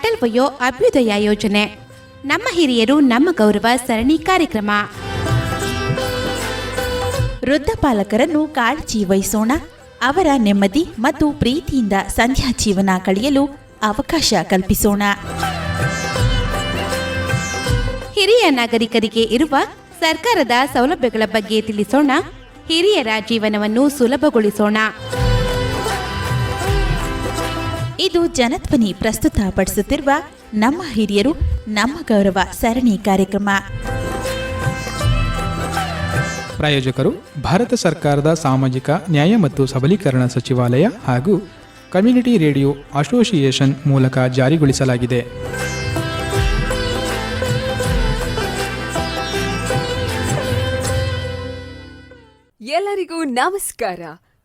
ಅಟಲ್ ವಯೋ ಅಭ್ಯುದಯ ಯೋಜನೆ. ನಮ್ಮ ಹಿರಿಯರು ನಮ್ಮ ಗೌರವ ಸರಣಿ ಕಾರ್ಯಕ್ರಮ. ವೃದ್ಧ ಪಾಲಕರನ್ನು ಕಾಳಜಿ ವಹಿಸೋಣ. ಅವರ ನೆಮ್ಮದಿ ಮತ್ತು ಪ್ರೀತಿಯಿಂದ ಸಂಧ್ಯಾ ಜೀವನ ಕಳೆಯಲು ಅವಕಾಶ ಕಲ್ಪಿಸೋಣ. ಹಿರಿಯ ನಾಗರಿಕರಿಗೆ ಇರುವ ಸರ್ಕಾರದ ಸೌಲಭ್ಯಗಳ ಬಗ್ಗೆ ತಿಳಿಸೋಣ. ಹಿರಿಯರ ಜೀವನವನ್ನು ಸುಲಭಗೊಳಿಸೋಣ. ಇದು ಜನಧ್ವನಿ ಪ್ರಸ್ತುತಪಡಿಸುತ್ತಿರುವ ನಮ್ಮ ಹಿರಿಯರು ನಮ್ಮ ಗೌರವ ಸರಣಿ ಕಾರ್ಯಕ್ರಮ. ಪ್ರಾಯೋಜಕರು ಭಾರತ ಸರ್ಕಾರದ ಸಾಮಾಜಿಕ ನ್ಯಾಯ ಮತ್ತು ಸಬಲೀಕರಣ ಸಚಿವಾಲಯ ಹಾಗೂ ಕಮ್ಯುನಿಟಿ ರೇಡಿಯೋ ಅಸೋಸಿಯೇಷನ್ ಮೂಲಕ ಜಾರಿಗೊಳಿಸಲಾಗಿದೆ. ಎಲ್ಲರಿಗೂ ನಮಸ್ಕಾರ.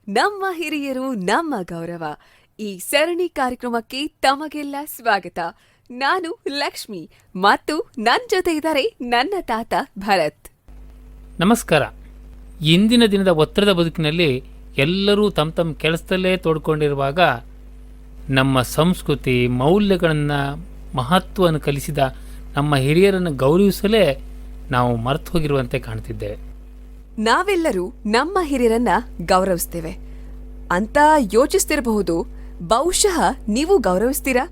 ನಮ್ಮ ಹಿರಿಯರು ನಮ್ಮ ಗೌರವ. ಈ ಸರಣಿ ಕಾರ್ಯಕ್ರಮಕ್ಕೆ ತಮಗೆಲ್ಲ ಸ್ವಾಗತ. ನಾನು ಲಕ್ಷ್ಮಿ ಮತ್ತು ನನ್ನ ಜೊತೆ ಇದ್ದಾರೆ ನನ್ನ ತಾತ ಭರತ್. ನಮಸ್ಕಾರ. ಇಂದಿನ ದಿನದ ಒತ್ತಡದ ಬದುಕಿನಲ್ಲಿ ಎಲ್ಲರೂ ತಮ್ಮ ತಮ್ಮ ಕೆಲಸದಲ್ಲೇ ತೋಡ್ಕೊಂಡಿರುವಾಗ ನಮ್ಮ ಸಂಸ್ಕೃತಿ ಮೌಲ್ಯಗಳನ್ನು ಮಹತ್ವವನ್ನು ಕಲಿಸಿದ ನಮ್ಮ ಹಿರಿಯರನ್ನು ಗೌರವಿಸಲೇ ನಾವು ಮರೆತು ಹೋಗಿರುವಂತೆ ಕಾಣ್ತಿದ್ದೇವೆ ನಾವೆಲ್ಲರೂ ನಮ್ಮ ಹಿರಿಯರನ್ನ ಗೌರವಿಸ್ತೇವೆ. ಅಂತ ಯೋಚಿಸ್ತಿರಬಹುದು ಬಹುಶಃ ನೀವು ಗೌರವಿಸ್ತೀರಾ?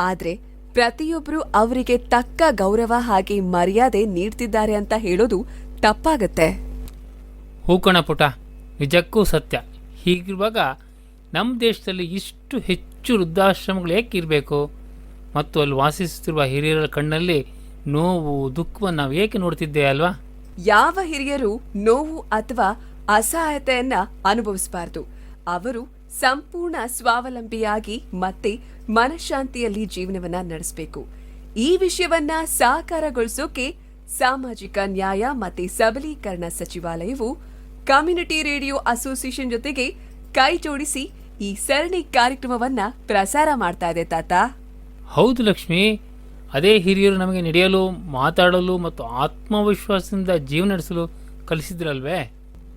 ಆದರೆ ಪ್ರತಿಯೊಬ್ಬರು ಅವರಿಗೆ ತಕ್ಕ ಗೌರವ ಹಾಗೆ ಮರ್ಯಾದೆ ನೀಡ್ತಿದ್ದಾರೆ ಅಂತ ಹೇಳೋದು ತಪ್ಪಾಗತ್ತೆ. ಹೂಕಣ ಪುಟ ನಿಜಕ್ಕೂ ಸತ್ಯ. ಹೀಗಿರುವಾಗ ನಮ್ಮ ದೇಶದಲ್ಲಿ ಇಷ್ಟು ಹೆಚ್ಚು ವೃದ್ಧಾಶ್ರಮಗಳು ಏಕೆ ಇರಬೇಕು? ಮತ್ತು ಅಲ್ಲಿ ವಾಸಿಸುತ್ತಿರುವ ಹಿರಿಯರ ಕಣ್ಣಲ್ಲಿ ನೋವು ದುಃಖವನ್ನು ನಾವು ಏಕೆ ನೋಡ್ತಿದ್ದೇವೆ ಅಲ್ವಾ? ಯಾವ ಹಿರಿಯರು ನೋವು ಅಥವಾ ಅಸಹಾಯತೆಯನ್ನ ಅನುಭವಿಸಬಾರದು. ಅವರು ಸಂಪೂರ್ಣ ಸ್ವಾವಲಂಬಿಯಾಗಿ ಮತ್ತೆ ಮನಃಶಾಂತಿಯಲ್ಲಿ ಜೀವನವನ್ನ ನಡೆಸಬೇಕು. ಈ ವಿಷಯವನ್ನ ಸಾಕಾರಗೊಳಿಸೋಕೆ ಸಾಮಾಜಿಕ ನ್ಯಾಯ ಮತ್ತೆ ಸಬಲೀಕರಣ ಸಚಿವಾಲಯವು ಕಮ್ಯುನಿಟಿ ರೇಡಿಯೋ ಅಸೋಸಿಯೇಷನ್ ಜೊತೆಗೆ ಕೈ ಜೋಡಿಸಿ ಈ ಸರಣಿ ಕಾರ್ಯಕ್ರಮವನ್ನ ಪ್ರಸಾರ ಮಾಡ್ತಾ ಇದೆ ತಾತ. ಹೌದು ಲಕ್ಷ್ಮಿ. ಅದೇ ಹಿರಿಯರು ನಮಗೆ ನಡೆಯಲು ಮಾತಾಡಲು ಮತ್ತು ಆತ್ಮವಿಶ್ವಾಸದಿಂದ ಜೀವನ ನಡೆಸಲು ಕಲಿಸಿದ್ರಲ್ವೇ?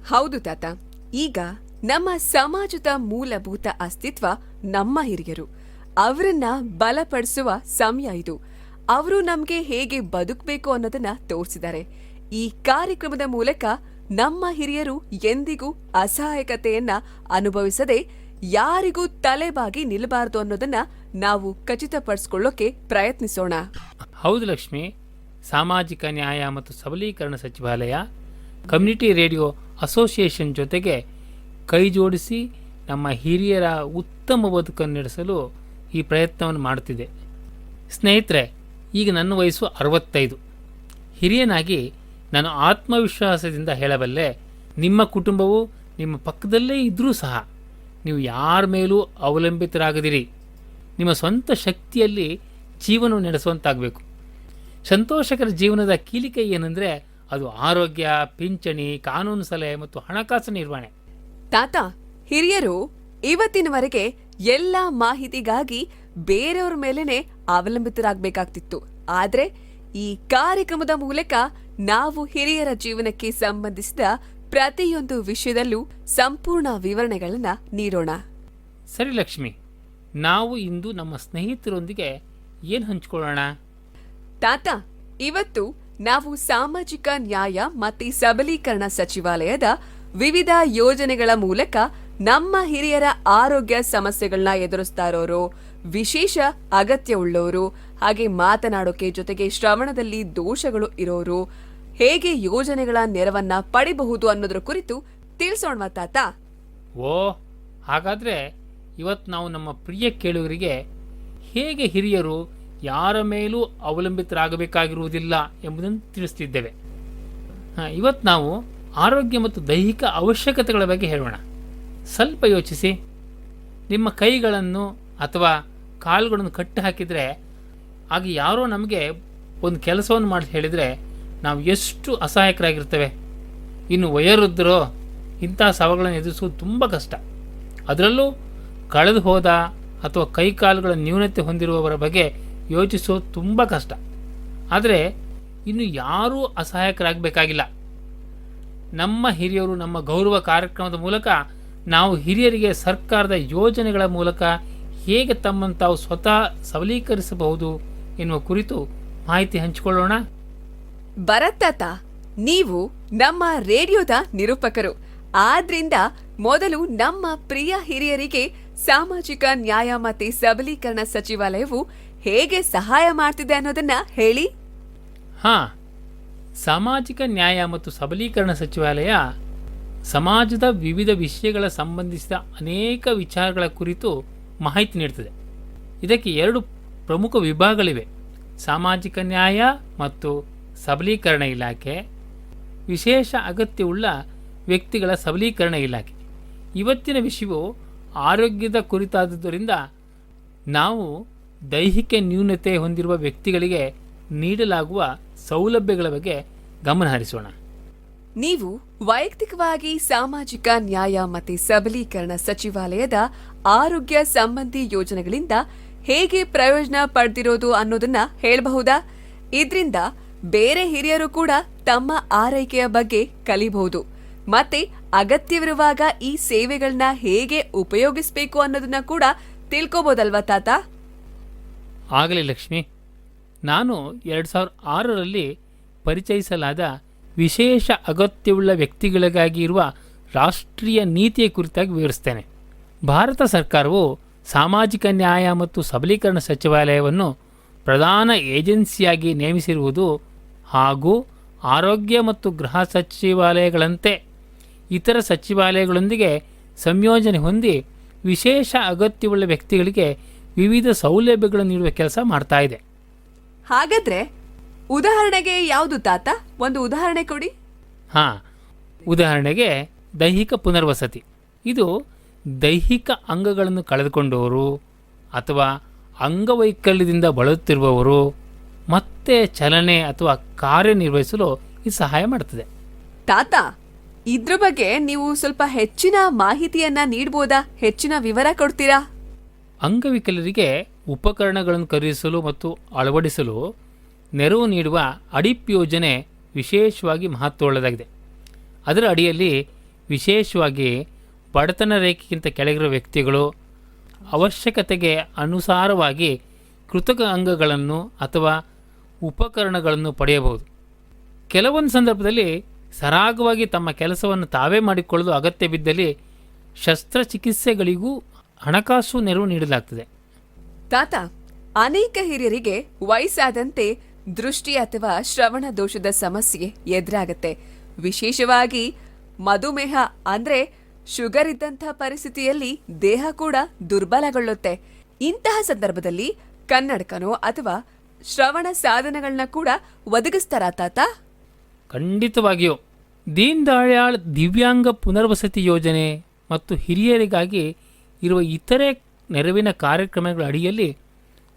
ಹೌದು ತಾತ. ಈಗ ನಮ್ಮ ಸಮಾಜದ ಮೂಲಭೂತ ಅಸ್ತಿತ್ವ ನಮ್ಮ ಹಿರಿಯರು. ಅವರನ್ನ ಬಲಪಡಿಸುವ ಸಮಯ ಇದು. ಅವರು ನಮ್ಗೆ ಹೇಗೆ ಬದುಕಬೇಕು ಅನ್ನೋದನ್ನ ತೋರಿಸಿದ್ದಾರೆ. ಈ ಕಾರ್ಯಕ್ರಮದ ಮೂಲಕ ನಮ್ಮ ಹಿರಿಯರು ಎಂದಿಗೂ ಅಸಹಾಯಕತೆಯನ್ನ ಅನುಭವಿಸದೆ ಯಾರಿಗೂ ತಲೆಬಾಗಿ ನಿಲ್ಲಬಾರದು ಅನ್ನೋದನ್ನ ನಾವು ಖಚಿತಪಡಿಸ್ಕೊಳ್ಳೋಕೆ ಪ್ರಯತ್ನಿಸೋಣ. ಹೌದು ಲಕ್ಷ್ಮಿ. ಸಾಮಾಜಿಕ ನ್ಯಾಯ ಮತ್ತು ಸಬಲೀಕರಣ ಸಚಿವಾಲಯ, ಕಮ್ಯುನಿಟಿ ರೇಡಿಯೋ ಅಸೋಸಿಯೇಷನ್ ಜೊತೆಗೆ ಕೈ ಜೋಡಿಸಿ ನಮ್ಮ ಹಿರಿಯರ ಉತ್ತಮ ಬದುಕನ್ನು ನಡೆಸಲು ಈ ಪ್ರಯತ್ನವನ್ನು ಮಾಡುತ್ತಿದೆ. ಸ್ನೇಹಿತರೆ, ಈಗ ನನ್ನ ವಯಸ್ಸು ಅರವತ್ತೈದು. ಹಿರಿಯನಾಗಿ ನಾನು ಆತ್ಮವಿಶ್ವಾಸದಿಂದ ಹೇಳಬಲ್ಲೆ, ನಿಮ್ಮ ಕುಟುಂಬವು ನಿಮ್ಮ ಪಕ್ಕದಲ್ಲೇ ಇದ್ದರೂ ಸಹ ನೀವು ಯಾರ ಮೇಲೂ ಅವಲಂಬಿತರಾಗದಿರಿ. ನಿಮ್ಮ ಸ್ವಂತ ಶಕ್ತಿಯಲ್ಲಿ ಜೀವನ ನಡೆಸುವಂತಾಗಬೇಕು. ಸಂತೋಷಕರ ಜೀವನದ ಕೀಲಿಕೆ ಏನಂದರೆ ಅದು ಆರೋಗ್ಯ, ಪಿಂಚಣಿ, ಕಾನೂನು ಸಲಹೆ ಮತ್ತು ಹಣಕಾಸು ನಿರ್ವಹಣೆ. ತಾತ ಹಿರಿಯರು ಇವತ್ತಿನವರೆಗೆ ಎಲ್ಲ ಮಾಹಿತಿಗಾಗಿ ಬೇರೆಯವ್ರ ಮೇಲೇನೆ ಅವಲಂಬಿತರಾಗಬೇಕಾಗ್ತಿತ್ತು. ಆದ್ರೆ ಈ ಕಾರ್ಯಕ್ರಮದ ಮೂಲಕ ನಾವು ಹಿರಿಯರ ಜೀವನಕ್ಕೆ ಸಂಬಂಧಿಸಿದ ಪ್ರತಿಯೊಂದು ವಿಷಯದಲ್ಲೂ ಸಂಪೂರ್ಣ ವಿವರಣೆಗಳನ್ನ ನೀಡೋಣ. ಸರಿ ಲಕ್ಷ್ಮಿ ನಾವು ಇಂದು ನಮ್ಮ ಸ್ನೇಹಿತರೊಂದಿಗೆ ಏನು ಹಂಚಿಕೊಳ್ಳೋಣ? ತಾತ ಇವತ್ತು ನಾವು ಸಾಮಾಜಿಕ ನ್ಯಾಯ ಮತ್ತೆ ಸಬಲೀಕರಣ ಸಚಿವಾಲಯದ ವಿವಿಧ ಯೋಜನೆಗಳ ಮೂಲಕ ನಮ್ಮ ಹಿರಿಯರ ಆರೋಗ್ಯ ಸಮಸ್ಯೆಗಳನ್ನ ಎದುರಿಸ್ತಾ ಇರೋರು ವಿಶೇಷ ಅಗತ್ಯವುಳ್ಳವರು ಹಾಗೆ ಮಾತನಾಡೋಕೆ ಜೊತೆಗೆ ಶ್ರವಣದಲ್ಲಿ ದೋಷಗಳು ಇರೋರು, ಹೇಗೆ ಯೋಜನೆಗಳ ನೆರವನ್ನ ಪಡಿಬಹುದು ಅನ್ನೋದ್ರ ಕುರಿತು ತಿಳಿಸೋಣ ತಾತ? ಓ, ಹಾಗಾದರೆ ಇವತ್ತು ನಾವು ನಮ್ಮ ಪ್ರಿಯ ಕೇಳುಗರಿಗೆ ಹೇಗೆ ಹಿರಿಯರು ಯಾರ ಮೇಲೂ ಅವಲಂಬಿತರಾಗಬೇಕಾಗಿರುವುದಿಲ್ಲ ಎಂಬುದನ್ನು ತಿಳಿಸ್ತಿದ್ದೇವೆ. ಇವತ್ತು ನಾವು ಆರೋಗ್ಯ ಮತ್ತು ದೈಹಿಕ ಅವಶ್ಯಕತೆಗಳ ಬಗ್ಗೆ ಹೇಳೋಣ. ಸ್ವಲ್ಪ ಯೋಚಿಸಿ. ನಿಮ್ಮ ಕೈಗಳನ್ನು ಅಥವಾ ಕಾಲುಗಳನ್ನು ಕಟ್ಟಿ ಹಾಕಿದರೆ ಆಗ ಯಾರೋ ನಮಗೆ ಒಂದು ಕೆಲಸವನ್ನು ಮಾಡಿ ಹೇಳಿದರೆ, ನಾವು ಎಷ್ಟು ಅಸಹಾಯಕರಾಗಿರ್ತೇವೆ. ಇನ್ನು ವಯೋವೃದ್ಧರೋ ಇಂಥ ಸವಾಲುಗಳನ್ನು ಎದುರಿಸೋದು ತುಂಬ ಕಷ್ಟ. ಅದರಲ್ಲೂ ಕಳೆದು ಹೋದ ಅಥವಾ ಕೈಕಾಲುಗಳ ನ್ಯೂನತೆ ಹೊಂದಿರುವವರ ಬಗ್ಗೆ ಯೋಚಿಸೋದು ತುಂಬ ಕಷ್ಟ. ಆದರೆ ಇನ್ನು ಯಾರೂ ಅಸಹಾಯಕರಾಗಬೇಕಾಗಿಲ್ಲ. ನಮ್ಮ ಹಿರಿಯರು ನಮ್ಮ ಗೌರವ ಕಾರ್ಯಕ್ರಮದ ಮೂಲಕ ನಾವು ಹಿರಿಯರಿಗೆ ಸರ್ಕಾರದ ಯೋಜನೆಗಳ ಮೂಲಕ ಹೇಗೆ ತಮ್ಮನ್ನು ತಾವು ಸ್ವತಃ ಸಬಲೀಕರಿಸಬಹುದು ಎನ್ನುವ ಕುರಿತು ಮಾಹಿತಿ ಹಂಚಿಕೊಳ್ಳೋಣ. ಭರತ್ತಾತ ನೀವು ನಮ್ಮ ರೇಡಿಯೋದ ನಿರೂಪಕರು. ಆದ್ರಿಂದ ಮೊದಲು ನಮ್ಮ ಪ್ರಿಯ ಹಿರಿಯರಿಗೆ ಸಾಮಾಜಿಕ ನ್ಯಾಯ ಮತ್ತೆ ಸಬಲೀಕರಣ ಸಚಿವಾಲಯವು ಹೇಗೆ ಸಹಾಯ ಮಾಡ್ತಿದೆ ಅನ್ನೋದನ್ನ ಹೇಳಿ. ಹಾಂ ಸಾಮಾಜಿಕ ನ್ಯಾಯ ಮತ್ತು ಸಬಲೀಕರಣ ಸಚಿವಾಲಯ ಸಮಾಜದ ವಿವಿಧ ವಿಷಯಗಳ ಸಂಬಂಧಿಸಿದ ಅನೇಕ ವಿಚಾರಗಳ ಕುರಿತು ಮಾಹಿತಿ ನೀಡುತ್ತದೆ ಇದಕ್ಕೆ ಎರಡು ಪ್ರಮುಖ ವಿಭಾಗಗಳಿವೆ. ಸಾಮಾಜಿಕ ನ್ಯಾಯ ಮತ್ತು ಸಬಲೀಕರಣ ಇಲಾಖೆ, ವಿಶೇಷ ಅಗತ್ಯವುಳ್ಳ ವ್ಯಕ್ತಿಗಳ ಸಬಲೀಕರಣ ಇಲಾಖೆ. ಇವತ್ತಿನ ವಿಷಯವು ಆರೋಗ್ಯದ ಕುರಿತಾದದ್ದರಿಂದ ನಾವು ದೈಹಿಕ ನ್ಯೂನತೆ ಹೊಂದಿರುವ ವ್ಯಕ್ತಿಗಳಿಗೆ ನೀಡಲಾಗುವ ಸೌಲಭ್ಯಗಳ ಬಗ್ಗೆ ಗಮನ ಹರಿಸೋಣ. ನೀವು ವೈಯಕ್ತಿಕವಾಗಿ ಸಾಮಾಜಿಕ ನ್ಯಾಯ ಮತ್ತು ಸಬಲೀಕರಣ ಸಚಿವಾಲಯದ ಆರೋಗ್ಯ ಸಂಬಂಧಿ ಯೋಜನೆಗಳಿಂದ ಹೇಗೆ ಪ್ರಯೋಜನ ಪಡೆದಿರೋದು ಅನ್ನೋದನ್ನ ಹೇಳಬಹುದಾ? ಇದರಿಂದ ಬೇರೆ ಹಿರಿಯರು ಕೂಡ ತಮ್ಮ ಆರೈಕೆಯ ಬಗ್ಗೆ ಕಲಿಬಹುದು. ಮತ್ತೆ ಅಗತ್ಯವಿರುವಾಗ ಈ ಸೇವೆಗಳನ್ನ ಹೇಗೆ ಉಪಯೋಗಿಸಬೇಕು ಅನ್ನೋದನ್ನ ಕೂಡ ತಿಳ್ಕೊಬಹುದಲ್ವಾ ತಾತ? ಆಗಲಿ ಲಕ್ಷ್ಮಿ. ನಾನು ಎರಡು ಸಾವಿರ ಆರರಲ್ಲಿ ಪರಿಚಯಿಸಲಾದ ವಿಶೇಷ ಅಗತ್ಯವುಳ್ಳ ವ್ಯಕ್ತಿಗಳಿಗಾಗಿ ಇರುವ ರಾಷ್ಟ್ರೀಯ ನೀತಿಯ ಕುರಿತಾಗಿ ವಿವರಿಸ್ತೇನೆ. ಭಾರತ ಸರ್ಕಾರವು ಸಾಮಾಜಿಕ ನ್ಯಾಯ ಮತ್ತು ಸಬಲೀಕರಣ ಸಚಿವಾಲಯವನ್ನು ಪ್ರಧಾನ ಏಜೆನ್ಸಿಯಾಗಿ ನೇಮಿಸಿರುವುದು ಹಾಗೂ ಆರೋಗ್ಯ ಮತ್ತು ಗೃಹ ಸಚಿವಾಲಯಗಳಂತೆ ಇತರ ಸಚಿವಾಲಯಗಳೊಂದಿಗೆ ಸಂಯೋಜನೆ ಹೊಂದಿ ವಿಶೇಷ ಅಗತ್ಯವುಳ್ಳ ವ್ಯಕ್ತಿಗಳಿಗೆ ವಿವಿಧ ಸೌಲಭ್ಯಗಳನ್ನು ನೀಡುವ ಕೆಲಸ ಮಾಡ್ತಾ ಇದೆ. ಹಾಗಾದ್ರೆ ಉದಾಹರಣೆಗೆ ಯಾವುದು ತಾತ? ಒಂದು ಉದಾಹರಣೆ ಕೊಡಿ. ಹಾಂ ಉದಾಹರಣೆಗೆ ದೈಹಿಕ ಪುನರ್ವಸತಿ. ಇದು ದೈಹಿಕ ಅಂಗಗಳನ್ನು ಕಳೆದುಕೊಂಡವರು ಅಥವಾ ಅಂಗವೈಕಲ್ಯದಿಂದ ಬಳಲುತ್ತಿರುವವರು ಮತ್ತೆ ಚಲನೆ ಅಥವಾ ಕಾರ್ಯನಿರ್ವಹಿಸಲು ಇದು ಸಹಾಯ ಮಾಡುತ್ತದೆ ತಾತ ಇದ್ರ ಬಗ್ಗೆ ನೀವು ಸ್ವಲ್ಪ ಹೆಚ್ಚಿನ ಮಾಹಿತಿಯನ್ನ ನೀಡ್ಬೋದಾ? ಹೆಚ್ಚಿನ ವಿವರ ಕೊಡ್ತೀರಾ? ಅಂಗವಿಕಲರಿಗೆ ಉಪಕರಣಗಳನ್ನು ಖರೀದಿಸಲು ಮತ್ತು ಅಳವಡಿಸಲು ನೆರವು ನೀಡುವ ಅಡಿಪ್ ಯೋಜನೆ ವಿಶೇಷವಾಗಿ ಮಹತ್ವವುಳ್ಳದಾಗಿದೆ. ಅದರ ಅಡಿಯಲ್ಲಿ ವಿಶೇಷವಾಗಿ ಬಡತನ ರೇಖೆಗಿಂತ ಕೆಳಗಿರುವ ವ್ಯಕ್ತಿಗಳು ಅವಶ್ಯಕತೆಗೆ ಅನುಸಾರವಾಗಿ ಕೃತಕ ಅಂಗಗಳನ್ನು ಅಥವಾ ಉಪಕರಣಗಳನ್ನು ಪಡೆಯಬಹುದು. ಕೆಲವೊಂದು ಸಂದರ್ಭದಲ್ಲಿ ಸರಾಗವಾಗಿ ತಮ್ಮ ಕೆಲಸವನ್ನು ತಾವೇ ಮಾಡಿಕೊಳ್ಳಲು ಅಗತ್ಯ ಬಿದ್ದಲ್ಲಿ ಶಸ್ತ್ರಚಿಕಿತ್ಸೆಗಳಿಗೂ ಹಣಕಾಸು ನೆರವು ನೀಡಲಾಗ್ತದೆ. ತಾತ, ಅನೇಕ ಹಿರಿಯರಿಗೆ ವಯಸ್ಸಾದಂತೆ ದೃಷ್ಟಿ ಅಥವಾ ಶ್ರವಣ ದೋಷದ ಸಮಸ್ಯೆ ಎದುರಾಗತ್ತೆ. ವಿಶೇಷವಾಗಿ ಮಧುಮೇಹ ಅಂದ್ರೆ ಶುಗರ್ ಇದ್ದಂತಹ ಪರಿಸ್ಥಿತಿಯಲ್ಲಿ ದೇಹ ಕೂಡ ದುರ್ಬಲಗೊಳ್ಳುತ್ತೆ. ಇಂತಹ ಸಂದರ್ಭದಲ್ಲಿ ಕನ್ನಡಕನೋ ಅಥವಾ ಶ್ರವಣ ಸಾಧನಗಳನ್ನ ಕೂಡ ಒದಗಿಸ್ತಾರ ತಾತ? ಖಂಡಿತವಾಗಿಯೂ. ದೀನ್ ದಯಾಳ್ ದಿವ್ಯಾಂಗ ಪುನರ್ವಸತಿ ಯೋಜನೆ ಮತ್ತು ಹಿರಿಯರಿಗಾಗಿ ಇರುವ ಇತರೆ ನೆರವಿನ ಕಾರ್ಯಕ್ರಮಗಳ ಅಡಿಯಲ್ಲಿ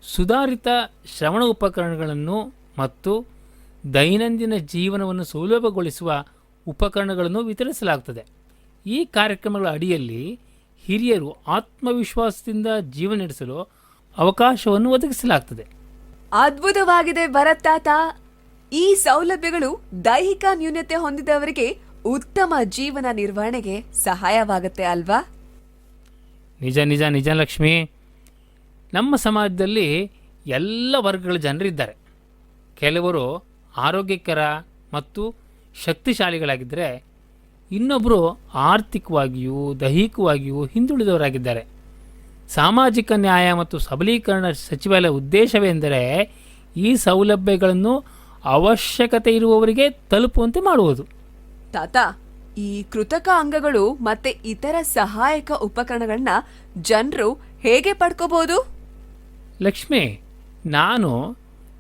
ಸುಧಾರಿತ ಶ್ರವಣ ಉಪಕರಣಗಳನ್ನು ಮತ್ತು ದೈನಂದಿನ ಜೀವನವನ್ನು ಸುಲಭಗೊಳಿಸುವ ಉಪಕರಣಗಳನ್ನು ವಿತರಿಸಲಾಗುತ್ತದೆ. ಈ ಕಾರ್ಯಕ್ರಮಗಳ ಅಡಿಯಲ್ಲಿ ಹಿರಿಯರು ಆತ್ಮವಿಶ್ವಾಸದಿಂದ ಜೀವನ ನಡೆಸಲು ಅವಕಾಶವನ್ನು ಒದಗಿಸಲಾಗ್ತದೆ ಅದ್ಭುತವಾಗಿದೆ ಭರತ್ ತಾತ. ಈ ಸೌಲಭ್ಯಗಳು ದೈಹಿಕ ನ್ಯೂನತೆ ಹೊಂದಿದವರಿಗೆ ಉತ್ತಮ ಜೀವನ ನಿರ್ವಹಣೆಗೆ ಸಹಾಯವಾಗುತ್ತೆ ಅಲ್ವಾ? ನಿಜ ನಿಜ ನಿಜ ಲಕ್ಷ್ಮಿ. ನಮ್ಮ ಸಮಾಜದಲ್ಲಿ ಎಲ್ಲ ವರ್ಗಗಳ ಜನರಿದ್ದಾರೆ ಕೆಲವರು ಆರೋಗ್ಯಕರ ಮತ್ತು ಶಕ್ತಿಶಾಲಿಗಳಾಗಿದ್ದರೆ ಇನ್ನೊಬ್ಬರು ಆರ್ಥಿಕವಾಗಿಯೂ ದೈಹಿಕವಾಗಿಯೂ ಹಿಂದುಳಿದವರಾಗಿದ್ದಾರೆ. ಸಾಮಾಜಿಕ ನ್ಯಾಯ ಮತ್ತು ಸಬಲೀಕರಣ ಸಚಿವಾಲಯ ಉದ್ದೇಶವೆಂದರೆ ಈ ಸೌಲಭ್ಯಗಳನ್ನು ಅವಶ್ಯಕತೆ ಇರುವವರಿಗೆ ತಲುಪುವಂತೆ ಮಾಡುವುದು. ತಾತ ಈ ಕೃತಕ ಅಂಗಗಳು ಮತ್ತೆ ಇತರ ಸಹಾಯಕ ಉಪಕರಣಗಳನ್ನ ಜನರು ಹೇಗೆ ಪಡ್ಕೋಬಹುದು? ಲಕ್ಷ್ಮಿ ನಾನು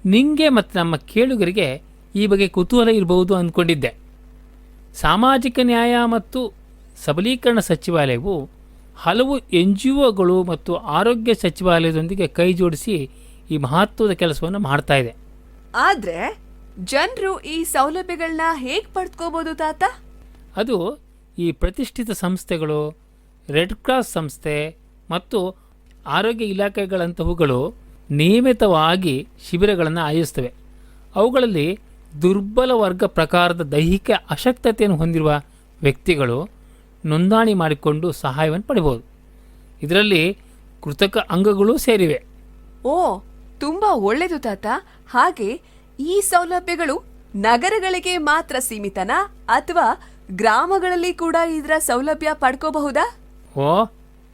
ನಿಂಗೆ ಮತ್ತು ನಮ್ಮ ಕೇಳುಗರಿಗೆ ಈ ಬಗ್ಗೆ ಕುತೂಹಲ ಇರಬಹುದು ಅಂದ್ಕೊಂಡಿದ್ದೆ. ಸಾಮಾಜಿಕ ನ್ಯಾಯ ಮತ್ತು ಸಬಲೀಕರಣ ಸಚಿವಾಲಯವು ಹಲವು ಎನ್ ಜಿ ಒಗಳು ಮತ್ತು ಆರೋಗ್ಯ ಸಚಿವಾಲಯದೊಂದಿಗೆ ಕೈ ಜೋಡಿಸಿ ಈ ಮಹತ್ವದ ಕೆಲಸವನ್ನು ಮಾಡ್ತಾ ಇದೆ. ಆದ್ರೆ ಜನರು ಈ ಸೌಲಭ್ಯಗಳನ್ನ ಹೇಗೆ ಪಡ್ಕೋಬಹುದು ತಾತ? ಅದು ಈ ಪ್ರತಿಷ್ಠಿತ ಸಂಸ್ಥೆಗಳು ರೆಡ್ ಕ್ರಾಸ್ ಸಂಸ್ಥೆ ಮತ್ತು ಆರೋಗ್ಯ ಇಲಾಖೆಗಳಂತಹವುಗಳು ನಿಯಮಿತವಾಗಿ ಶಿಬಿರಗಳನ್ನು ಆಯೋಜಿಸ್ತವೆ ಅವುಗಳಲ್ಲಿ ದುರ್ಬಲ ವರ್ಗ ಪ್ರಕಾರದ ದೈಹಿಕ ಅಶಕ್ತತೆಯನ್ನು ಹೊಂದಿರುವ ವ್ಯಕ್ತಿಗಳು ನೋಂದಣಿ ಮಾಡಿಕೊಂಡು ಸಹಾಯವನ್ನು ಪಡಿಬೋದು ಇದರಲ್ಲಿ ಕೃತಕ ಅಂಗಗಳು ಸೇರಿವೆ. ಓ, ತುಂಬಾ ಒಳ್ಳೆಯದು ತಾತ. ಹಾಗೆ ಈ ಸೌಲಭ್ಯಗಳು ನಗರಗಳಿಗೆ ಮಾತ್ರ ಸೀಮಿತನಾ ಅಥವಾ ಗ್ರಾಮಗಳಲ್ಲಿ ಕೂಡ ಇದರ ಸೌಲಭ್ಯ ಪಡ್ಕೋಬಹುದಾ? ಓ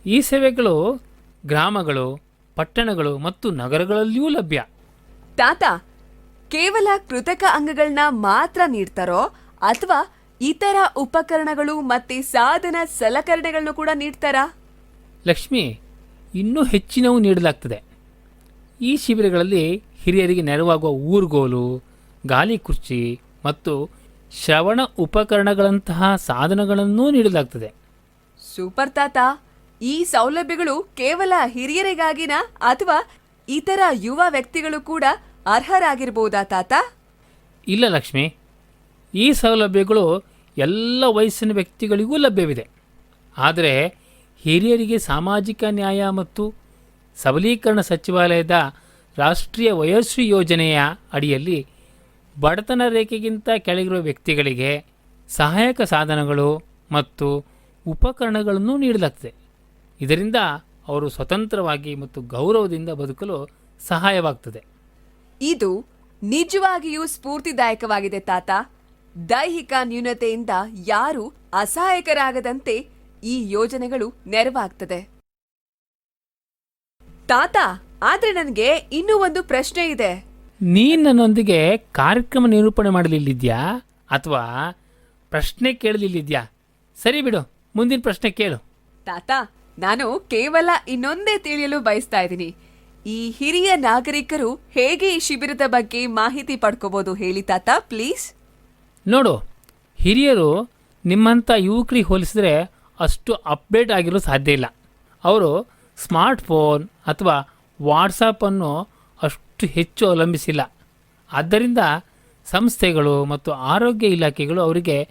ಈ ಸೇವೆಗಳು ಗ್ರಾಮಗಳು ಪಟ್ಟಣಗಳು ಮತ್ತು ನಗರಗಳಲ್ಲಿಯೂ ಲಭ್ಯ. ತಾತ ಕೇವಲ ಕೃತಕ ಅಂಗಗಳನ್ನ ಮಾತ್ರ ನೀಡ್ತಾರೋ? ಅಥವಾ ಇತರ ಉಪಕರಣಗಳು ಮತ್ತೆ ಸಾಧನ ಸಲಕರಣೆಗಳನ್ನು ಕೂಡ ನೀಡ್ತಾರಾ? ಲಕ್ಷ್ಮಿ ಇನ್ನೂ ಹೆಚ್ಚಿನವು ನೀಡಲಾಗ್ತದೆ. ಈ ಶಿಬಿರಗಳಲ್ಲಿ ಹಿರಿಯರಿಗೆ ನೆರವಾಗುವ ಊರುಗೋಲು ಗಾಲಿ ಕುರ್ಚಿ ಮತ್ತು ಶ್ರವಣ ಉಪಕರಣಗಳಂತಹ ಸಾಧನಗಳನ್ನೂ ನೀಡಲಾಗ್ತದೆ. ಸೂಪರ್ ತಾತ ಈ ಸೌಲಭ್ಯಗಳು ಕೇವಲ ಹಿರಿಯರಿಗಾಗಿನ ಅಥವಾ ಇತರ ಯುವ ವ್ಯಕ್ತಿಗಳು ಕೂಡ ಅರ್ಹರಾಗಿರ್ಬೋದಾ ತಾತ? ಇಲ್ಲ ಲಕ್ಷ್ಮಿ ಈ ಸೌಲಭ್ಯಗಳು ಎಲ್ಲ ವಯಸ್ಸಿನ ವ್ಯಕ್ತಿಗಳಿಗೂ ಲಭ್ಯವಿದೆ. ಆದರೆ ಹಿರಿಯರಿಗೆ ಸಾಮಾಜಿಕ ನ್ಯಾಯ ಮತ್ತು ಸಬಲೀಕರಣ ಸಚಿವಾಲಯದ ರಾಷ್ಟ್ರೀಯ ವಯಸ್ಸು ಯೋಜನೆಯ ಅಡಿಯಲ್ಲಿ ಬಡತನ ರೇಖೆಗಿಂತ ಕೆಳಗಿರುವ ವ್ಯಕ್ತಿಗಳಿಗೆ ಸಹಾಯಕ ಸಾಧನಗಳು ಮತ್ತು ಉಪಕರಣಗಳನ್ನು ನೀಡಲಾಗ್ತದೆ. ಇದರಿಂದ ಅವರು ಸ್ವತಂತ್ರವಾಗಿ ಮತ್ತು ಗೌರವದಿಂದ ಬದುಕಲು ಸಹಾಯವಾಗ್ತದೆ. ಇದು ನಿಜವಾಗಿಯೂ ಸ್ಫೂರ್ತಿದಾಯಕವಾಗಿದೆ ತಾತ. ದೈಹಿಕ ನ್ಯೂನತೆಯಿಂದ ಯಾರು ಅಸಹಾಯಕರಾಗದಂತೆ ಈ ಯೋಜನೆಗಳು ನೆರವಾಗ್ತದೆ. ತಾತ, ಆದ್ರೆ ನನಗೆ ಇನ್ನೂ ಒಂದು ಪ್ರಶ್ನೆ ಇದೆ. ನೀನು ನನ್ನೊಂದಿಗೆ ಕಾರ್ಯಕ್ರಮ ನಿರೂಪಣೆ ಮಾಡಲಿಲ್ಲಿದ್ಯಾ ಅಥವಾ ಪ್ರಶ್ನೆ ಕೇಳಲಿಲ್ಲಿದ್ಯಾ? ಸರಿ ಬಿಡು ಮುಂದಿನ ಪ್ರಶ್ನೆ ಕೇಳು. ತಾತ ನಾನು ಕೇವಲ ಇನ್ನೊಂದೇ ತಿಳಿಯಲು ಬಯಸ್ತಾ ಇದ್ದೀನಿ. ಈ ಹಿರಿಯ ನಾಗರಿಕರು ಹೇಗೆ ಈ ಶಿಬಿರದ ಬಗ್ಗೆ ಮಾಹಿತಿ ಪಡ್ಕೋಬಹುದು ಹೇಳಿ ತಾತ ಪ್ಲೀಸ್? ನೋಡು ಹಿರಿಯರು ನಿಮ್ಮಂಥ ಯುವಕರಿಗೆ ಹೋಲಿಸಿದ್ರೆ ಅಷ್ಟು ಅಪ್ಡೇಟ್ ಆಗಿರೋ ಸಾಧ್ಯ ಇಲ್ಲ. ಅವರು ಸ್ಮಾರ್ಟ್ಫೋನ್ ಅಥವಾ ವಾಟ್ಸಪ್ಪನ್ನು ಅಷ್ಟು ಹೆಚ್ಚು ಅವಲಂಬಿಸಿಲ್ಲ. ಆದ್ದರಿಂದ ಸಂಸ್ಥೆಗಳು ಮತ್ತು ಆರೋಗ್ಯ ಇಲಾಖೆಗಳು ಅವರಿಗೆ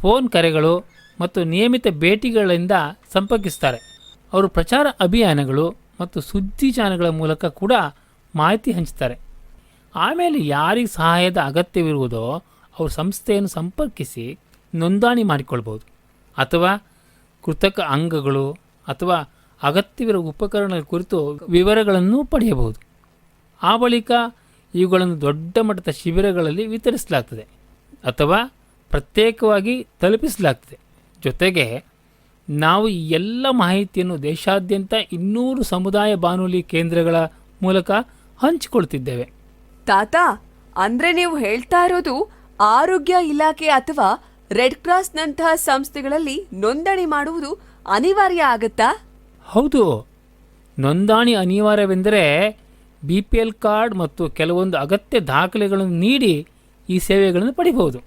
ಫೋನ್ ಕರೆಗಳು ಮತ್ತು ನಿಯಮಿತ ಭೇಟಿಗಳಿಂದ ಸಂಪರ್ಕಿಸ್ತಾರೆ ಅವರು ಪ್ರಚಾರ ಅಭಿಯಾನಗಳು ಮತ್ತು ಸುದ್ದಿ ಚಾನಲ್ಗಳ ಮೂಲಕ ಕೂಡ ಮಾಹಿತಿ ಹಂಚ್ತಾರೆ ಆಮೇಲೆ ಯಾರಿಗೆ ಸಹಾಯದ ಅಗತ್ಯವಿರುವುದೋ ಅವರು ಸಂಸ್ಥೆಯನ್ನು ಸಂಪರ್ಕಿಸಿ ನೋಂದಣಿ ಮಾಡಿಕೊಳ್ಬೋದು ಅಥವಾ ಕೃತಕ ಅಂಗಗಳು ಅಥವಾ ಅಗತ್ಯವಿರುವ ಉಪಕರಣಗಳ ಕುರಿತು ವಿವರಗಳನ್ನು ಪಡೆಯಬಹುದು. ಆ ಬಳಿಕ ಇವುಗಳನ್ನು ದೊಡ್ಡ ಮಟ್ಟದ ಶಿಬಿರಗಳಲ್ಲಿ ವಿತರಿಸಲಾಗ್ತದೆ ಅಥವಾ ಪ್ರತ್ಯೇಕವಾಗಿ ತಲುಪಿಸಲಾಗ್ತದೆ. ಜೊತೆಗೆ ನಾವು ಈ ಎಲ್ಲ ಮಾಹಿತಿಯನ್ನು ದೇಶಾದ್ಯಂತ ಇನ್ನೂರು ಸಮುದಾಯ ಬಾನುಲಿ ಕೇಂದ್ರಗಳ ಮೂಲಕ ಹಂಚಿಕೊಳ್ತಿದ್ದೇವೆ ತಾತ ಅಂದ್ರೆ ನೀವು ಹೇಳ್ತಾ ಇರೋದು ಆರೋಗ್ಯ ಇಲಾಖೆ ಅಥವಾ ರೆಡ್ ಕ್ರಾಸ್ ನಂತಹ ಸಂಸ್ಥೆಗಳಲ್ಲಿ ನೋಂದಣಿ ಮಾಡುವುದು ಅನಿವಾರ್ಯ ಆಗತ್ತಾ? ಹೌದು. ನೋಂದಣಿ ಅನಿವಾರ್ಯವೆಂದರೆ ಬಿ ಪಿ ಎಲ್ ಕಾರ್ಡ್ ಮತ್ತು ಕೆಲವೊಂದು ಅಗತ್ಯ ದಾಖಲೆಗಳನ್ನು ನೀಡಿ ಈ ಸೇವೆಗಳನ್ನು ಪಡಿಬಹುದು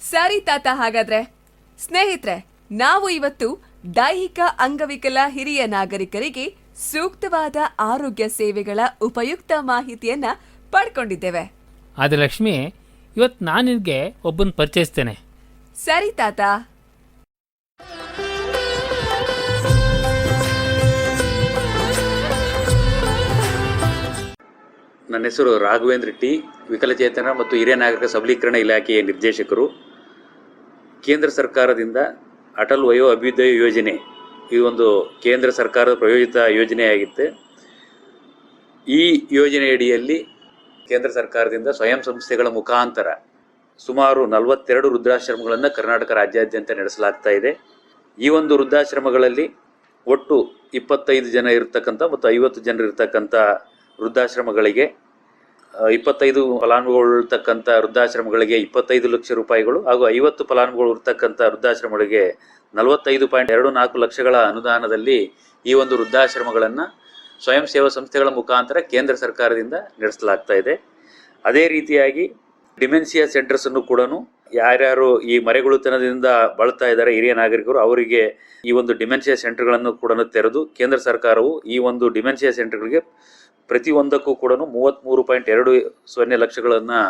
ಸರಿ ತಾತ ಹಾಗಾದ್ರೆ. ಸ್ನೇಹಿತರೆ ನಾವು ಇವತ್ತು ದೈಹಿಕ ಅಂಗವಿಕಲ ಹಿರಿಯ ನಾಗರಿಕರಿಗೆ ಸೂಕ್ತವಾದ ಆರೋಗ್ಯ ಸೇವೆಗಳ ಉಪಯುಕ್ತ ಮಾಹಿತಿಯನ್ನ ಪಡ್ಕೊಂಡಿದ್ದೇವೆ. ಆದರೆ ಲಕ್ಷ್ಮಿ ಇವತ್ತು ನಾನು ನಿನಗೆ ಒಬ್ಬನ ಪರಿಚಯಿಸ್ತೇನೆ. ಸರಿ ತಾತ. ನನ್ನ ಹೆಸರು ರಾಘವೇಂದ್ರ ಟಿ ವಿಕಲಚೇತನ ಮತ್ತು ಹಿರಿಯ ನಾಗರಿಕ ಸಬಲೀಕರಣ ಇಲಾಖೆಯ ನಿರ್ದೇಶಕರು. ಕೇಂದ್ರ ಸರ್ಕಾರದಿಂದ ಅಟಲ್ ವಯೋ ಅಭ್ಯುದಯ ಯೋಜನೆ, ಈ ಒಂದು ಕೇಂದ್ರ ಸರ್ಕಾರದ ಪ್ರಯೋಜಿತ ಯೋಜನೆಯಾಗಿತ್ತೆ ಈ ಯೋಜನೆಯಡಿಯಲ್ಲಿ ಕೇಂದ್ರ ಸರ್ಕಾರದಿಂದ ಸ್ವಯಂ ಸಂಸ್ಥೆಗಳ ಮುಖಾಂತರ ಸುಮಾರು ನಲವತ್ತೆರಡು ವೃದ್ಧಾಶ್ರಮಗಳನ್ನು ಕರ್ನಾಟಕ ರಾಜ್ಯಾದ್ಯಂತ ನಡೆಸಲಾಗ್ತಾ ಇದೆ. ಈ ಒಂದು ವೃದ್ಧಾಶ್ರಮಗಳಲ್ಲಿ ಒಟ್ಟು ಇಪ್ಪತ್ತೈದು ಜನ ಇರತಕ್ಕಂಥ ಮತ್ತು ಐವತ್ತು ಜನರು ಇರತಕ್ಕಂಥ ವೃದ್ಧಾಶ್ರಮಗಳಿಗೆ ಇಪ್ಪತ್ತೈದು ಫಲಾನುಭವಿಗಳು ಇರ್ತಕ್ಕಂಥ ವೃದ್ಧಾಶ್ರಮಗಳಿಗೆ ಇಪ್ಪತ್ತೈದು ಲಕ್ಷ ರೂಪಾಯಿಗಳು ಹಾಗೂ ಐವತ್ತು ಫಲಾನುಭವಿಗಳು ಇರ್ತಕ್ಕಂಥ ವೃದ್ಧಾಶ್ರಮಗಳಿಗೆ ನಲವತ್ತೈದು ಪಾಯಿಂಟ್ ಎರಡು ನಾಲ್ಕು ಲಕ್ಷಗಳ ಅನುದಾನದಲ್ಲಿ ಈ ಒಂದು ವೃದ್ಧಾಶ್ರಮಗಳನ್ನು ಸ್ವಯಂ ಸೇವಾ ಸಂಸ್ಥೆಗಳ ಮುಖಾಂತರ ಕೇಂದ್ರ ಸರ್ಕಾರದಿಂದ ನಡೆಸಲಾಗ್ತಾ ಇದೆ. ಅದೇ ರೀತಿಯಾಗಿ ಡಿಮೆನ್ಸಿಯಾ ಸೆಂಟರ್ಸ್ ಅನ್ನು ಕೂಡ ಯಾರ್ಯಾರು ಈ ಮರೆಗುಳುತನದಿಂದ ಬಳತಾ ಇದ್ದಾರೆ ಹಿರಿಯ ನಾಗರಿಕರು, ಅವರಿಗೆ ಈ ಒಂದು ಡಿಮೆನ್ಸಿಯಾ ಸೆಂಟರ್ಗಳನ್ನು ಕೂಡ ತೆರೆದು ಕೇಂದ್ರ ಸರ್ಕಾರವು ಈ ಒಂದು ಡಿಮೆನ್ಸಿಯಾ ಸೆಂಟರ್ಗಳಿಗೆ ಪ್ರತಿಯೊಂದಕ್ಕೂ ಕೂಡ ಮೂವತ್ತ್ಮೂರು ಪಾಯಿಂಟ್ ಎರಡು ಸೊನ್ನೆ ಲಕ್ಷಗಳನ್ನು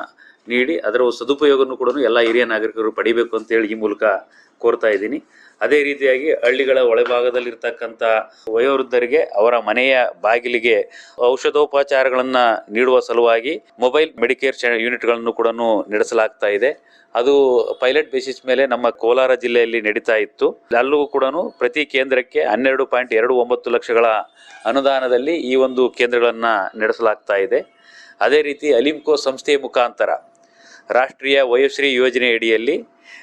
ನೀಡಿ ಅದರ ಸದುಪಯೋಗವನ್ನು ಕೂಡ ಎಲ್ಲ ಹಿರಿಯ ನಾಗರಿಕರು ಪಡಿಬೇಕು ಅಂತೇಳಿ ಈ ಮೂಲಕ ಕೋರ್ತಾ ಇದ್ದೀನಿ. ಅದೇ ರೀತಿಯಾಗಿ ಹಳ್ಳಿಗಳ ಒಳಭಾಗದಲ್ಲಿರ್ತಕ್ಕಂಥ ವಯೋವೃದ್ಧರಿಗೆ ಅವರ ಮನೆಯ ಬಾಗಿಲಿಗೆ ಔಷಧೋಪಚಾರಗಳನ್ನ ನೀಡುವ ಸಲುವಾಗಿ ಮೊಬೈಲ್ ಮೆಡಿಕೇರ್ ಯೂನಿಟ್ಗಳನ್ನು ಕೂಡ ನಡೆಸಲಾಗ್ತಾ ಇದೆ. ಅದು ಪೈಲಟ್ ಬೇಸಿಸ್ ಮೇಲೆ ನಮ್ಮ ಕೋಲಾರ ಜಿಲ್ಲೆಯಲ್ಲಿ ನಡೀತಾ ಇತ್ತು. ಅಲ್ಲೂ ಕೂಡ ಪ್ರತಿ ಕೇಂದ್ರಕ್ಕೆ ಹನ್ನೆರಡು ಪಾಯಿಂಟ್ ಎರಡು ಒಂಬತ್ತು ಲಕ್ಷಗಳ ಅನುದಾನದಲ್ಲಿ ಈ ಒಂದು ಕೇಂದ್ರಗಳನ್ನು ನಡೆಸಲಾಗ್ತಾ ಇದೆ. ಅದೇ ರೀತಿ ಅಲಿಂಕೋ ಸಂಸ್ಥೆಯ ಮುಖಾಂತರ ರಾಷ್ಟ್ರೀಯ ವಯೋಶ್ರೀ ಯೋಜನೆ ಅಡಿಯಲ್ಲಿ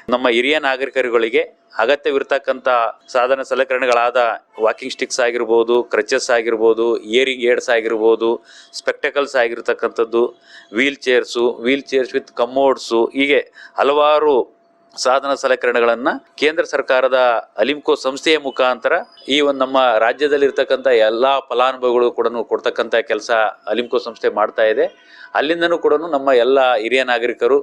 ನಮ್ಮ ಹಿರಿಯ ನಾಗರಿಕರುಗಳಿಗೆ ಅಗತ್ಯವಿರತಕ್ಕಂಥ ಸಾಧನ ಸಲಕರಣೆಗಳಾದ ವಾಕಿಂಗ್ ಸ್ಟಿಕ್ಸ್ ಆಗಿರ್ಬೋದು ಕ್ರಚಸ್ ಆಗಿರ್ಬೋದು ಇಯರಿಂಗ್ ಏಡ್ಸ್ ಆಗಿರ್ಬೋದು ಸ್ಪೆಕ್ಟಕಲ್ಸ್ ಆಗಿರ್ತಕ್ಕಂಥದ್ದು wheel chairs wheel chairs with commodes ಹೀಗೆ ಹಲವಾರು ಸಾಧನ ಸಲಕರಣೆಗಳನ್ನು ಕೇಂದ್ರ ಸರ್ಕಾರದ ಅಲಿಮ್ಕೋ ಸಂಸ್ಥೆಯ ಮುಖಾಂತರ ಈ ಒಂದು ನಮ್ಮ ರಾಜ್ಯದಲ್ಲಿರ್ತಕ್ಕಂಥ ಎಲ್ಲ ಫಲಾನುಭವಿಗಳು ಕೂಡ ಕೊಡ್ತಕ್ಕಂಥ ಕೆಲಸ ಅಲಿಮ್ಕೋ ಸಂಸ್ಥೆ ಮಾಡ್ತಾ ಇದೆ. ಅಲ್ಲಿಂದನೂ ಕೂಡ ನಮ್ಮ ಎಲ್ಲ ಹಿರಿಯ ನಾಗರಿಕರು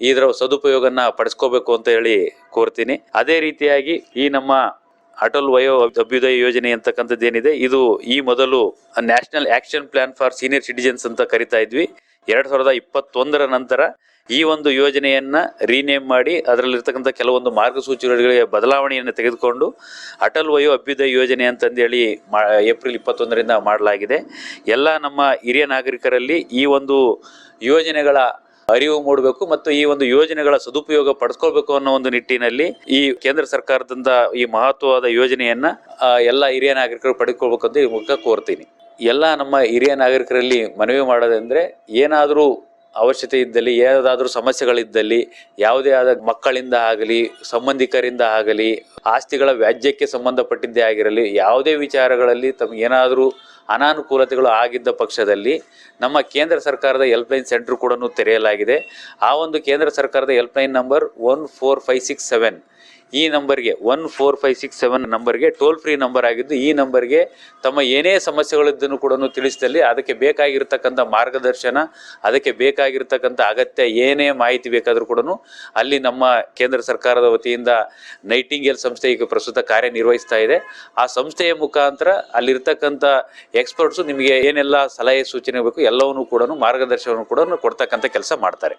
ಇದರ ಸದುಪಯೋಗನ ಪಡಿಸ್ಕೋಬೇಕು ಅಂತ ಹೇಳಿ ಕೋರ್ತೀನಿ. ಅದೇ ರೀತಿಯಾಗಿ ಈ ನಮ್ಮ ಅಟಲ್ ವಯೋ ಅಭ್ಯುದಯ ಯೋಜನೆ ಅಂತಕ್ಕಂಥದ್ದು ಏನಿದೆ ಇದು ಈ ಮೊದಲು national action plan for senior citizens ಅಂತ ಕರಿತಾ ಇದ್ವಿ. ಎರಡ್ ಸಾವಿರದ ಇಪ್ಪತ್ತೊಂದರ ನಂತರ ಈ ಒಂದು ಯೋಜನೆಯನ್ನ ರೀನೇಮ್ ಮಾಡಿ ಅದರಲ್ಲಿರ್ತಕ್ಕಂಥ ಕೆಲವೊಂದು ಮಾರ್ಗಸೂಚಿಗಳಿಗೆ ಬದಲಾವಣೆಯನ್ನು ತೆಗೆದುಕೊಂಡು ಅಟಲ್ ವಯೋ ಅಭ್ಯುದಯ ಯೋಜನೆ ಅಂತಂದೇಳಿ ಮಾ, ಏಪ್ರಿಲ್ ಇಪ್ಪತ್ತೊಂದರಿಂದ ಮಾಡಲಾಗಿದೆ. ಎಲ್ಲ ನಮ್ಮ ಹಿರಿಯ ನಾಗರಿಕರಲ್ಲಿ ಈ ಒಂದು ಯೋಜನೆಗಳ ಅರಿವು ಮೂಡಬೇಕು ಮತ್ತು ಈ ಒಂದು ಯೋಜನೆಗಳ ಸದುಪಯೋಗ ಪಡಿಸ್ಕೊಳ್ಬೇಕು ಅನ್ನೋ ಒಂದು ನಿಟ್ಟಿನಲ್ಲಿ ಈ ಕೇಂದ್ರ ಸರ್ಕಾರದಿಂದ ಈ ಮಹತ್ವವಾದ ಯೋಜನೆಯನ್ನ ಎಲ್ಲ ಹಿರಿಯ ನಾಗರಿಕರು ಪಡೆದುಕೊಳ್ಬೇಕು ಅಂತ ಈ ಮೂಲಕ ಕೋರ್ತೀನಿ. ಎಲ್ಲ ನಮ್ಮ ಹಿರಿಯ ನಾಗರಿಕರಲ್ಲಿ ಮನವಿ ಮಾಡೋದಂದರೆ ಏನಾದರೂ ಅವಶ್ಯತೆ ಇದ್ದಲ್ಲಿ ಯಾವುದಾದ್ರೂ ಸಮಸ್ಯೆಗಳಿದ್ದಲ್ಲಿ, ಯಾವುದೇ ಆದ ಮಕ್ಕಳಿಂದ ಆಗಲಿ, ಸಂಬಂಧಿಕರಿಂದ ಆಗಲಿ, ಆಸ್ತಿಗಳ ವ್ಯಾಜ್ಯಕ್ಕೆ ಸಂಬಂಧಪಟ್ಟಿದ್ದೇ ಆಗಿರಲಿ, ಯಾವುದೇ ವಿಚಾರಗಳಲ್ಲಿ ತಮಗೇನಾದರೂ ಏನಾದರೂ ಅನಾನುಕೂಲತೆಗಳು ಆಗಿದ್ದ ಪಕ್ಷದಲ್ಲಿ ನಮ್ಮ ಕೇಂದ್ರ ಸರ್ಕಾರದ ಹೆಲ್ಪ್ಲೈನ್ ಸೆಂಟರ್ ಕೂಡ ತೆರೆಯಲಾಗಿದೆ. ಆ ಒಂದು ಕೇಂದ್ರ ಸರ್ಕಾರದ helpline number one four five six seven ಈ ನಂಬರ್ಗೆ one four five six seven ನಂಬರ್ಗೆ ಟೋಲ್ ಫ್ರೀ ನಂಬರ್ ಆಗಿದ್ದು ಈ ನಂಬರ್ಗೆ ತಮ್ಮ ಏನೇ ಸಮಸ್ಯೆಗಳಿದ್ದನ್ನು ಕೂಡ ತಿಳಿಸಿದಲ್ಲಿ ಅದಕ್ಕೆ ಬೇಕಾಗಿರ್ತಕ್ಕಂಥ ಮಾರ್ಗದರ್ಶನ, ಅದಕ್ಕೆ ಬೇಕಾಗಿರ್ತಕ್ಕಂಥ ಅಗತ್ಯ ಏನೇ ಮಾಹಿತಿ ಬೇಕಾದರೂ ಕೂಡ ಅಲ್ಲಿ ನಮ್ಮ ಕೇಂದ್ರ ಸರ್ಕಾರದ ವತಿಯಿಂದ ನೈಟಿಂಗೇಲ್ ಸಂಸ್ಥೆ ಈಗ ಪ್ರಸ್ತುತ ಕಾರ್ಯನಿರ್ವಹಿಸ್ತಾ ಇದೆ. ಆ ಸಂಸ್ಥೆಯ ಮುಖಾಂತರ ಅಲ್ಲಿರ್ತಕ್ಕಂಥ ಎಕ್ಸ್ಪರ್ಟ್ಸು ನಿಮಗೆ ಏನೆಲ್ಲ ಸಲಹೆ ಸೂಚನೆ ಬೇಕು ಎಲ್ಲವನ್ನೂ ಕೂಡ ಮಾರ್ಗದರ್ಶನವನ್ನು ಕೂಡ ಕೊಡ್ತಕ್ಕಂಥ ಕೆಲಸ ಮಾಡ್ತಾರೆ.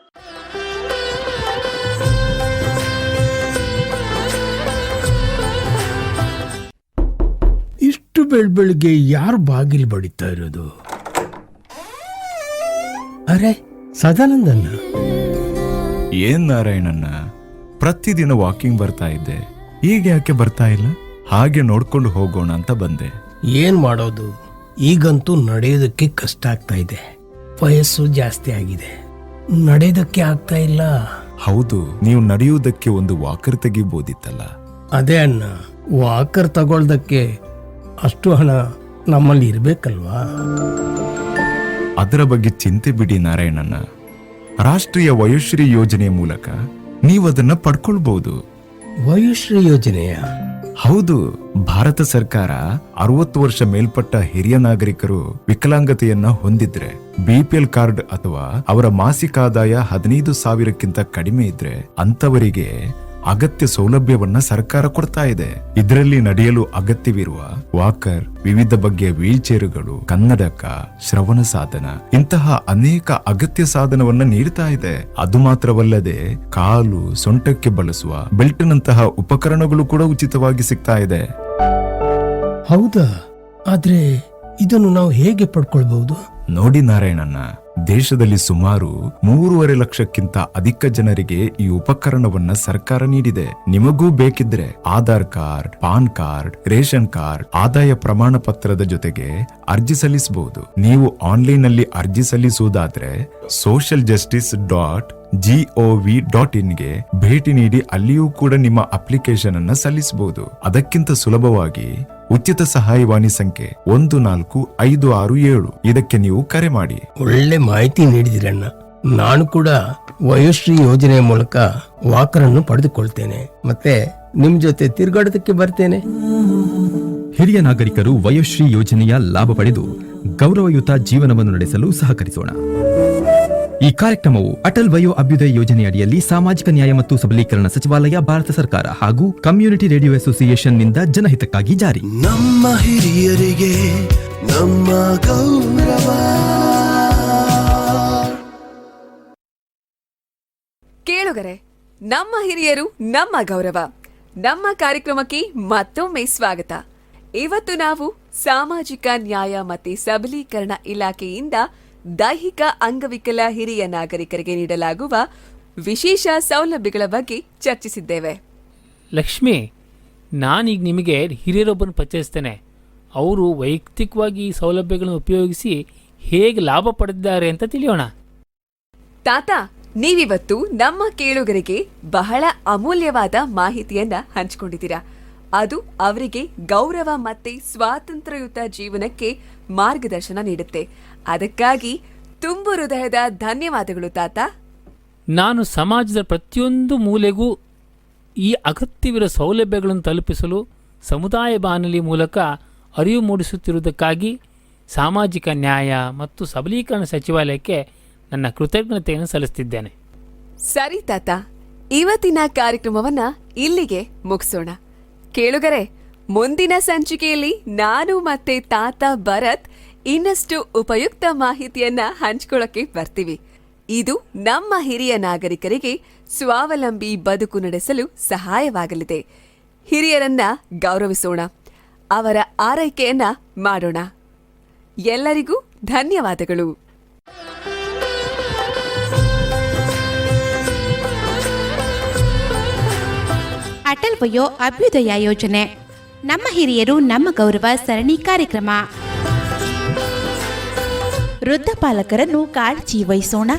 ಬೆಳ್ ಬೆಳಿಗ್ಗೆ ಯಾರು ಬಾಗಿಲು ಬಡಿತಾ ಇರೋದು? ಅರೆ ಸದಾನಂದನ್ನ ಏನ್ ನಾರಾಯಣನ್ನ ಪ್ರತಿದಿನ ವಾಕಿಂಗ್ ಬರ್ತಾ ಇದ್ದೆ. ಈಗ ಯಾಕೆ ಬರ್ತಾ ಇಲ್ಲ? ಹಾಗೆ ನೋಡ್ಕೊಂಡು ಹೋಗೋಣ ಅಂತ ಬಂದೆ. ಏನ್ ಮಾಡೋದು? ಈಗಂತೂ ನಡೆಯೋದಕ್ಕೆ ಕಷ್ಟ ಆಗ್ತಾ ಇದೆ. ವಯಸ್ಸು ಜಾಸ್ತಿ ಆಗಿದೆ. ನಡೆಯೋದಕ್ಕೆ ಆಗ್ತಾ ಇಲ್ಲ. ಹೌದು ನೀವು ನಡೆಯುವುದಕ್ಕೆ ಒಂದು ವಾಕರ್ ತೆಗಿಬೋದಿತ್ತಲ್ಲ. ಅದೇ ಅಣ್ಣ ವಾಕರ್ ತಗೊಳ್ದಕ್ಕೆ ಅಷ್ಟು ಹಣ ನಮ್ಮಲ್ಲಿ ಇರಬೇಕಲ್ವಾ? ಅದರ ಬಗ್ಗೆ ಚಿಂತೆ ಬಿಡಿ ನಾರಾಯಣನ ರಾಷ್ಟ್ರೀಯ ವಯೋಶ್ರೀ ಯೋಜನೆ ಮೂಲಕ ನೀವು ಅದನ್ನ ಪಡ್ಕೊಳ್ಬಹುದು ವಯೋಶ್ರೀ ಯೋಜನೆಯ? ಹೌದು ಭಾರತ ಸರ್ಕಾರ ಅರವತ್ತು ವರ್ಷ ಮೇಲ್ಪಟ್ಟ ಹಿರಿಯ ನಾಗರಿಕರು ವಿಕಲಾಂಗತೆಯನ್ನ ಹೊಂದಿದ್ರೆ ಬಿಪಿಎಲ್ ಕಾರ್ಡ್ ಅಥವಾ ಅವರ ಮಾಸಿಕ ಆದಾಯ ಹದಿನೈದು ಸಾವಿರಕ್ಕಿಂತ ಕಡಿಮೆ ಇದ್ರೆ ಅಂತವರಿಗೆ ಅಗತ್ಯ ಸೌಲಭ್ಯವನ್ನ ಸರ್ಕಾರ ಕೊಡ್ತಾ ಇದೆ. ಇದರಲ್ಲಿ ನಡೆಯಲು ಅಗತ್ಯವಿರುವ ವಾಕರ್ ವಿವಿಧ ಬಗೆಯ ವೀಲ್ಚೇರುಗಳು ಕನ್ನಡಕ ಶ್ರವಣ ಸಾಧನ ಇಂತಹ ಅನೇಕ ಅಗತ್ಯ ಸಾಧನವನ್ನ ನೀಡ್ತಾ ಇದೆ. ಅದು ಮಾತ್ರವಲ್ಲದೆ ಕಾಲು ಸೊಂಟಕ್ಕೆ ಬಳಸುವ ಬೆಲ್ಟ್ನಂತಹ ಉಪಕರಣಗಳು ಕೂಡ ಉಚಿತವಾಗಿ ಸಿಗ್ತಾ ಇದೆ. ಹೌದಾ? ಆದ್ರೆ ಇದನ್ನು ನಾವು ಹೇಗೆ ಪಡ್ಕೊಳ್ಬಹುದು? ನೋಡಿ ನಾರಾಯಣನ್ನ ದೇಶದಲ್ಲಿ ಸುಮಾರು ಮೂರುವರೆ ಲಕ್ಷಕ್ಕಿಂತ ಅಧಿಕ ಜನರಿಗೆ ಈ ಉಪಕರಣವನ್ನ ಸರ್ಕಾರ ನೀಡಿದೆ. ನಿಮಗೂ ಬೇಕಿದ್ರೆ Aadhaar card, PAN card, ration card, ಆದಾಯ ಪ್ರಮಾಣ ಪತ್ರದ ಜೊತೆಗೆ ಅರ್ಜಿ ಸಲ್ಲಿಸಬಹುದು. ನೀವು ಆನ್ಲೈನ್ನಲ್ಲಿ ಅರ್ಜಿ ಸಲ್ಲಿಸುವುದಾದ್ರೆ social justice dot gov dot ಇನ್ಗೆ ಭೇಟಿ ನೀಡಿ ಅಲ್ಲಿಯೂ ಕೂಡ ನಿಮ್ಮ ಅಪ್ಲಿಕೇಶನ್ ಅನ್ನ ಸಲ್ಲಿಸಬಹುದು. ಅದಕ್ಕಿಂತ ಸುಲಭವಾಗಿ ಉಚಿತ ಸಹಾಯವಾಣಿ ಸಂಖ್ಯೆ ಒಂದು ನಾಲ್ಕು ಐದು ಆರು ಏಳು. ಇದಕ್ಕೆ ನೀವು ಕರೆ ಮಾಡಿ. ಒಳ್ಳೆ ಮಾಹಿತಿ ನೀಡಿದಿರಣ್ಣ ನಾನು ಕೂಡ ವಯೋಶ್ರೀ ಯೋಜನೆ ಮೂಲಕ ವಾಕರನ್ನು ಪಡೆದುಕೊಳ್ತೇನೆ. ಮತ್ತೆ ನಿಮ್ ಜೊತೆ ತಿರುಗಾಡೋದಕ್ಕೆ ಬರ್ತೇನೆ. ಹಿರಿಯ ನಾಗರಿಕರು ವಯೋಶ್ರೀ ಯೋಜನೆಯ ಲಾಭ ಪಡೆದು ಗೌರವಯುತ ಜೀವನವನ್ನು ನಡೆಸಲು ಸಹಕರಿಸೋಣ. ಈ ಕಾರ್ಯಕ್ರಮವು ಅಟಲ್ ವಯೋ ಅಭ್ಯುದಯ ಯೋಜನೆ ಅಡಿಯಲ್ಲಿ ಸಾಮಾಜಿಕ ನ್ಯಾಯ ಮತ್ತು ಸಬಲೀಕರಣ ಸಚಿವಾಲಯ ಭಾರತ ಸರ್ಕಾರ ಹಾಗೂ ಕಮ್ಯುನಿಟಿ ರೇಡಿಯೋ ಅಸೋಸಿಯೇಷನ್ನಿಂದ ಜನಹಿತಕ್ಕಾಗಿ ಜಾರಿ. ನಮ್ಮ ಹಿರಿಯರಿಗೆ ನಮ್ಮ ಗೌರವ. ಕೇಳುಗರೆ ನಮ್ಮ ಹಿರಿಯರು ನಮ್ಮ ಗೌರವ. ನಮ್ಮ ಕಾರ್ಯಕ್ರಮಕ್ಕೆ ಮತ್ತೊಮ್ಮೆ ಸ್ವಾಗತ. ಇವತ್ತು ನಾವು ಸಾಮಾಜಿಕ ನ್ಯಾಯ ಮತ್ತು ಸಬಲೀಕರಣ ಇಲಾಖೆಯಿಂದ ದೈಹಿಕ ಅಂಗವಿಕಲ ಹಿರಿಯ ನಾಗರಿಕರಿಗೆ ನೀಡಲಾಗುವ ವಿಶೇಷ ಸೌಲಭ್ಯಗಳ ಬಗ್ಗೆ ಚರ್ಚಿಸಿದ್ದೇವೆ. ಲಕ್ಷ್ಮಿ ನಾನೀಗ ನಿಮಗೆ ಹಿರಿಯರೊಬ್ಬನ ಪರಿಚಯಿಸ್ತೇನೆ. ಅವರು ವೈಯಕ್ತಿಕವಾಗಿ ಈ ಸೌಲಭ್ಯಗಳನ್ನು ಉಪಯೋಗಿಸಿ ಹೇಗೆ ಲಾಭ ಪಡೆದಿದ್ದಾರೆ ಅಂತ ತಿಳಿಯೋಣ. ತಾತ ನೀವಿವತ್ತು ನಮ್ಮ ಕೇಳುಗರಿಗೆ ಬಹಳ ಅಮೂಲ್ಯವಾದ ಮಾಹಿತಿಯನ್ನ ಹಂಚಿಕೊಂಡಿದ್ದೀರಾ. ಅದು ಅವರಿಗೆ ಗೌರವ ಮತ್ತೆ ಸ್ವಾತಂತ್ರ್ಯಯುತ ಜೀವನಕ್ಕೆ ಮಾರ್ಗದರ್ಶನ ನೀಡುತ್ತೆ. ಅದಕ್ಕಾಗಿ ತುಂಬು ಹೃದಯದ ಧನ್ಯವಾದಗಳು ತಾತ. ನಾನು ಸಮಾಜದ ಪ್ರತಿಯೊಂದು ಮೂಲೆಗೂ ಈ ಅಗತ್ಯವಿರೋ ಸೌಲಭ್ಯಗಳನ್ನು ತಲುಪಿಸಲು ಸಮುದಾಯ ಬಾನುಲಿ ಮೂಲಕ ಅರಿವು ಮೂಡಿಸುತ್ತಿರುವುದಕ್ಕಾಗಿ ಸಾಮಾಜಿಕ ನ್ಯಾಯ ಮತ್ತು ಸಬಲೀಕರಣ ಸಚಿವಾಲಯಕ್ಕೆ ನನ್ನ ಕೃತಜ್ಞತೆಯನ್ನು ಸಲ್ಲಿಸುತ್ತಿದ್ದೇನೆ. ಸರಿ ತಾತ. ಇವತ್ತಿನ ಕಾರ್ಯಕ್ರಮವನ್ನ ಇಲ್ಲಿಗೆ ಮುಗಿಸೋಣ. ಕೇಳುಗರೆ ಮುಂದಿನ ಸಂಚಿಕೆಯಲ್ಲಿ ನಾನು ಮತ್ತೆ ತಾತ ಭರತ್ ಇನ್ನಷ್ಟು ಉಪಯುಕ್ತ ಮಾಹಿತಿಯನ್ನ ಹಂಚ್ಕೊಳ್ಳಕ್ಕೆ ಬರ್ತೀವಿ. ಇದು ನಮ್ಮ ಹಿರಿಯ ನಾಗರಿಕರಿಗೆ ಸ್ವಾವಲಂಬಿ ಬದುಕು ನಡೆಸಲು ಸಹಾಯವಾಗಲಿದೆ. ಹಿರಿಯರನ್ನ ಗೌರವಿಸೋಣ. ಅವರ ಆರೈಕೆಯನ್ನ ಮಾಡೋಣ. ಎಲ್ಲರಿಗೂ ಧನ್ಯವಾದಗಳು. ಅಟಲ್ ವಯೋ ಅಭ್ಯುದಯ ಯೋಜನೆ. ನಮ್ಮ ಹಿರಿಯರು ನಮ್ಮ ಗೌರವ ಸರಣಿ ಕಾರ್ಯಕ್ರಮ. ವೃದ್ಧ ಪಾಲಕರನ್ನು ಕಾಳಜಿ ವಹಿಸೋಣ.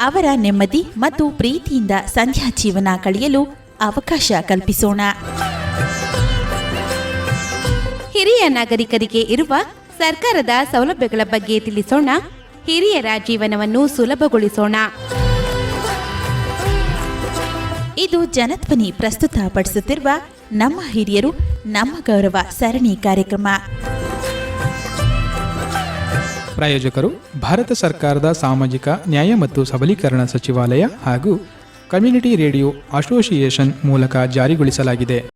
ಅವರ ನೆಮ್ಮದಿ ಮತ್ತು ಪ್ರೀತಿಯಿಂದ ಸಂಧ್ಯಾ ಜೀವನ ಕಳೆಯಲು ಅವಕಾಶ ಕಲ್ಪಿಸೋಣ. ಹಿರಿಯ ನಾಗರಿಕರಿಗೆ ಇರುವ ಸರ್ಕಾರದ ಸೌಲಭ್ಯಗಳ ಬಗ್ಗೆ ತಿಳಿಸೋಣ. ಹಿರಿಯರ ಜೀವನವನ್ನು ಸುಲಭಗೊಳಿಸೋಣ. ಇದು ಜನಧ್ವನಿ ಪ್ರಸ್ತುತಪಡಿಸುತ್ತಿರುವ ನಮ್ಮ ಹಿರಿಯರು ನಮ್ಮ ಗೌರವ ಸರಣಿ ಕಾರ್ಯಕ್ರಮ. ಪ್ರಾಯೋಜಕರು ಭಾರತ ಸರ್ಕಾರದ ಸಾಮಾಜಿಕ ನ್ಯಾಯ ಮತ್ತು ಸಬಲೀಕರಣ ಸಚಿವಾಲಯ ಹಾಗೂ ಕಮ್ಯುನಿಟಿ ರೇಡಿಯೋ ಅಸೋಸಿಯೇಷನ್ ಮೂಲಕ ಜಾರಿಗೊಳಿಸಲಾಗಿದೆ.